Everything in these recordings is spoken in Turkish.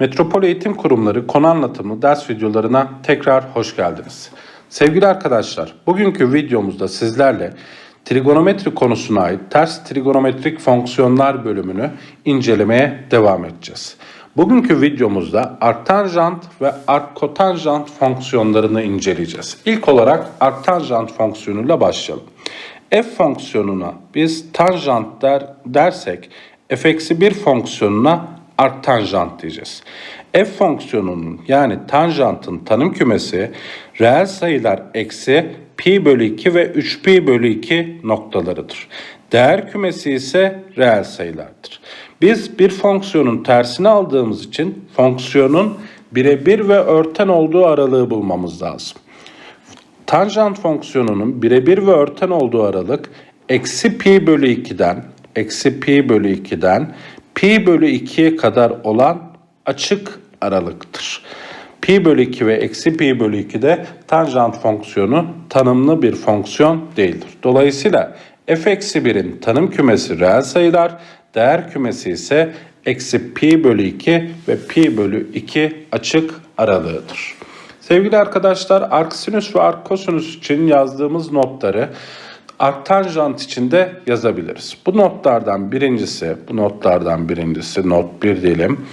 Metropol Eğitim Kurumları konu anlatımı ders videolarına tekrar hoş geldiniz. Sevgili arkadaşlar, bugünkü videomuzda sizlerle trigonometri konusuna ait ters trigonometrik fonksiyonlar bölümünü incelemeye devam edeceğiz. Bugünkü videomuzda arktanjant ve arkkotanjant fonksiyonlarını inceleyeceğiz. İlk olarak arktanjant fonksiyonuyla başlayalım. F fonksiyonuna biz tanjant der, dersek f-1 fonksiyonuna arktanjant diyeceğiz. F fonksiyonunun yani tanjantın tanım kümesi reel sayılar eksi pi bölü 2 ve 3pi bölü 2 noktalarıdır. Değer kümesi ise reel sayılardır. Biz bir fonksiyonun tersini aldığımız için fonksiyonun birebir ve örten olduğu aralığı bulmamız lazım. Tanjant fonksiyonunun birebir ve örten olduğu aralık eksi pi bölü 2'den eksi pi bölü 2'den pi bölü 2'ye kadar olan açık aralıktır. Pi bölü 2 ve eksi pi bölü 2 de tanjant fonksiyonu tanımlı bir fonksiyon değildir. Dolayısıyla f eksi 1'in tanım kümesi reel sayılar, değer kümesi ise eksi pi bölü 2 ve pi bölü 2 açık aralığıdır. Sevgili arkadaşlar arksinüs ve arkkosinüs için yazdığımız notları arktanjant için de yazabiliriz. Bu notlardan birincisi, bu notlardan birincisi not 1 diyelim.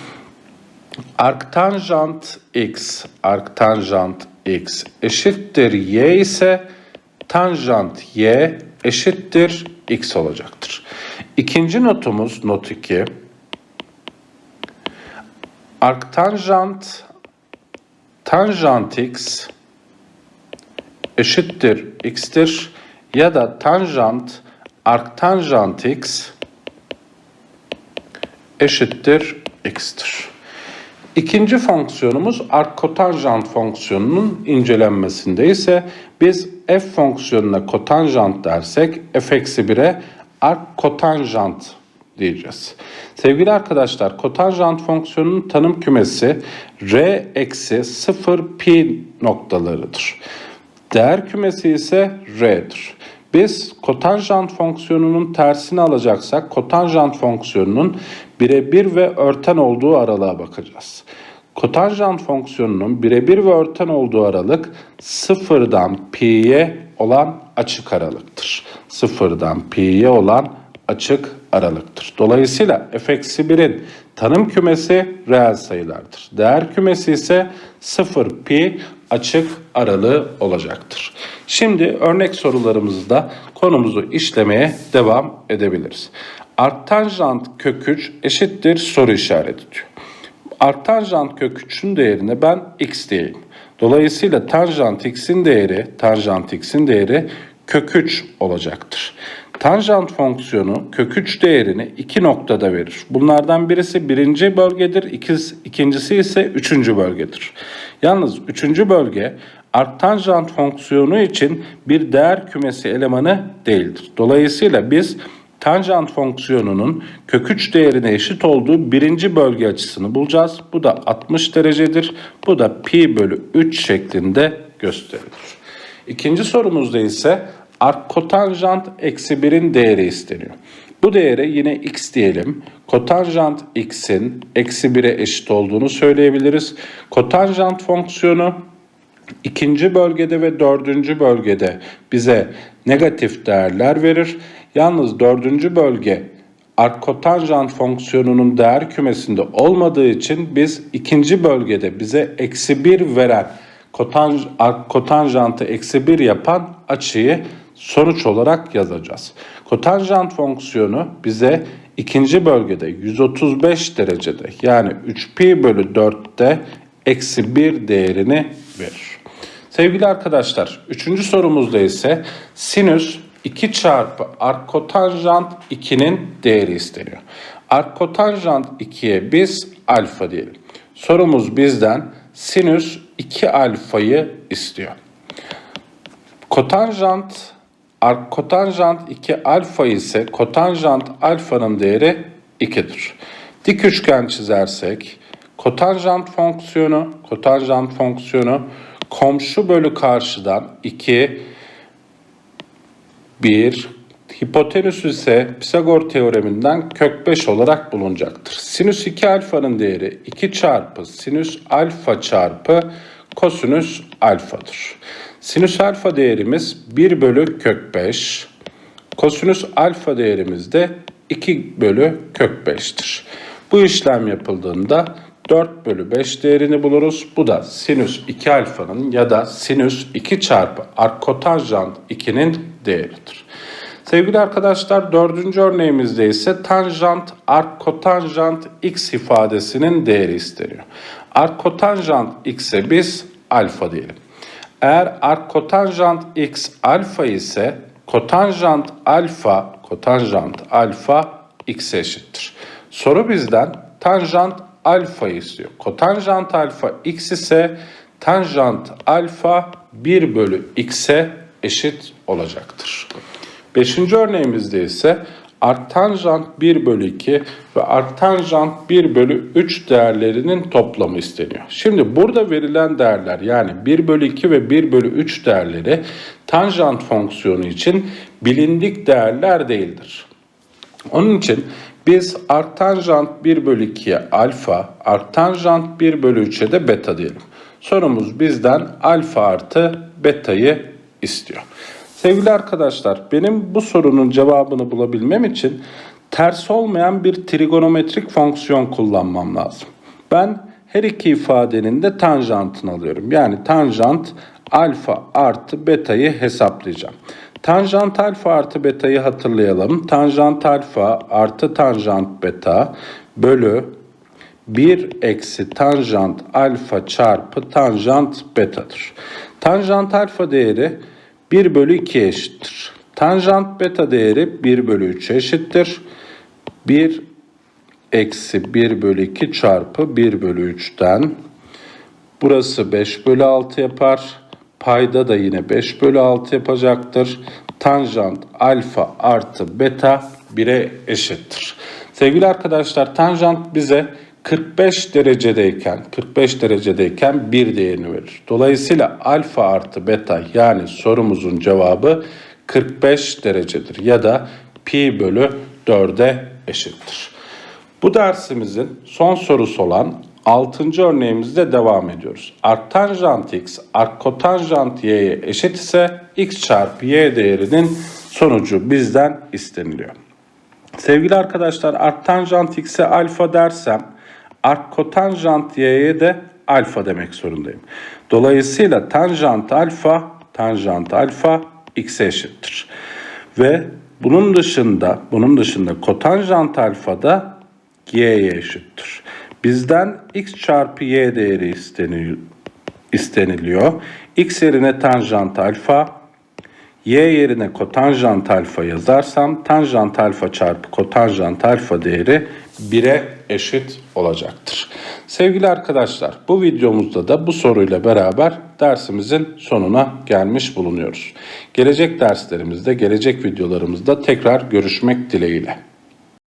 Arktanjant x, arktanjant x eşittir y ise tanjant y eşittir x olacaktır. İkinci notumuz not 2. Arktanjant tanjant x eşittir x'tir ya da tanjant arktanjant x eşittir x'tir. İkinci fonksiyonumuz arkkotanjant fonksiyonunun incelenmesinde ise biz f fonksiyonuna kotanjant dersek f eksi 1'e arkkotanjant diyeceğiz. Sevgili arkadaşlar kotanjant fonksiyonunun tanım kümesi r eksi 0 pi noktalarıdır. Değer kümesi ise r'dir. Biz kotanjant fonksiyonunun tersini alacaksak kotanjant fonksiyonunun birebir ve örten olduğu aralığa bakacağız. Kotanjant fonksiyonunun birebir ve örten olduğu aralık sıfırdan pi'ye olan açık aralıktır. Sıfırdan pi'ye olan açık aralıktır. Dolayısıyla f-1'in tanım kümesi reel sayılardır. Değer kümesi ise 0 pi açık aralığı olacaktır. Şimdi örnek sorularımızda konumuzu işlemeye devam edebiliriz. Arktanjant kök 3 eşittir soru işareti diyor. Arktanjant kök 3'ün değerine ben x diyeyim. Dolayısıyla tanjant x'in değeri, tanjant x'in değeri kök 3 olacaktır. Tanjant fonksiyonu kök 3 değerini iki noktada verir. Bunlardan birisi birinci bölgedir, ikincisi ise üçüncü bölgedir. Yalnız üçüncü bölge arktanjant fonksiyonu için bir değer kümesi elemanı değildir. Dolayısıyla biz tanjant fonksiyonunun kök 3 değerine eşit olduğu birinci bölge açısını bulacağız. Bu da 60 derecedir. Bu da pi bölü 3 şeklinde gösterilir. İkinci sorumuzda ise arkkotanjant eksi 1'in değeri isteniyor. Bu değere yine x diyelim. Kotanjant x'in eksi 1'e eşit olduğunu söyleyebiliriz. Kotanjant fonksiyonu ikinci bölgede ve dördüncü bölgede bize negatif değerler verir. Yalnız dördüncü bölge arkkotanjant fonksiyonunun değer kümesinde olmadığı için biz ikinci bölgede bize eksi 1 veren kotanj, kotanjantı eksi 1 yapan açıyı sonuç olarak yazacağız. Kotanjant fonksiyonu bize ikinci bölgede 135 derecede yani 3pi bölü 4'te eksi 1 değerini verir. Sevgili arkadaşlar üçüncü sorumuzda ise sinüs 2 çarpı arkkotanjant 2'nin değeri isteniyor. Arkkotanjant 2'ye biz alfa diyelim. Sorumuz bizden sinüs 2 alfayı istiyor. Kotanjant Kotanjant 2 alfa ise kotanjant alfanın değeri 2'dir. Dik üçgen çizersek kotanjant fonksiyonu, kotanjant fonksiyonu komşu bölü karşıdan 2 1 Hipotenüs ise Pisagor teoreminden kök 5 olarak bulunacaktır. Sinüs 2 alfanın değeri 2 çarpı sinüs alfa çarpı kosinüs alfadır. Sinüs alfa değerimiz 1 bölü kök 5. Kosinüs alfa değerimiz de 2 bölü kök 5'tir. Bu işlem yapıldığında 4 bölü 5 değerini buluruz. Bu da sinüs 2 alfanın ya da sinüs 2 çarpı arkotanjant 2'nin değeridir. Sevgili arkadaşlar dördüncü örneğimizde ise tanjant arkotanjant x ifadesinin değeri isteniyor. Arkotanjant x'e biz alfa diyelim. Eğer arkotanjant x alfa ise kotanjant alfa kotanjant alfa x eşittir. Soru bizden tanjant alfa istiyor. Kotanjant alfa x ise tanjant alfa 1 bölü x'e eşit olacaktır. Beşinci örneğimizde ise arctanjant 1 bölü 2 ve arctanjant 1 bölü 3 değerlerinin toplamı isteniyor. Şimdi burada verilen değerler yani 1 bölü 2 ve 1 bölü 3 değerleri tanjant fonksiyonu için bilindik değerler değildir. Onun için biz arctanjant 1 bölü 2'ye alfa, arctanjant 1 bölü 3'e de beta diyelim. Sorumuz bizden alfa artı betayı istiyor. Sevgili arkadaşlar benim bu sorunun cevabını bulabilmem için ters olmayan bir trigonometrik fonksiyon kullanmam lazım. Ben her iki ifadenin de tanjantını alıyorum. Yani tanjant alfa artı betayı hesaplayacağım. Tanjant alfa artı betayı hatırlayalım. Tanjant alfa artı tanjant beta bölü 1 eksi tanjant alfa çarpı tanjant betadır. Tanjant alfa değeri 1 bölü 2 eşittir. Tanjant beta değeri 1 bölü 3 eşittir. 1 eksi 1 bölü 2 çarpı 1 bölü 3'ten burası 5 bölü 6 yapar. Payda da yine 5 bölü 6 yapacaktır. Tanjant alfa artı beta 1'e eşittir. Sevgili arkadaşlar tanjant bize 45 derecedeyken 45 derecedeyken bir değerini verir. Dolayısıyla alfa artı beta yani sorumuzun cevabı 45 derecedir ya da pi bölü 4'e eşittir. Bu dersimizin son sorusu olan 6. örneğimizde devam ediyoruz. Arctanjant x arkotanjant y'ye eşit ise x çarpı y değerinin sonucu bizden isteniliyor. Sevgili arkadaşlar arctanjant x'e alfa dersem arkotanjant y'ye de alfa demek zorundayım. Dolayısıyla tanjant alfa tanjant alfa x'e eşittir. Ve bunun dışında bunun dışında kotanjant alfa da y'ye eşittir. Bizden x çarpı y değeri isteniliyor. x yerine tanjant alfa, y yerine kotanjant alfa yazarsam tanjant alfa çarpı kotanjant alfa değeri 1'e eşit olacaktır. Sevgili arkadaşlar bu videomuzda da bu soruyla beraber dersimizin sonuna gelmiş bulunuyoruz. Gelecek derslerimizde, gelecek videolarımızda tekrar görüşmek dileğiyle.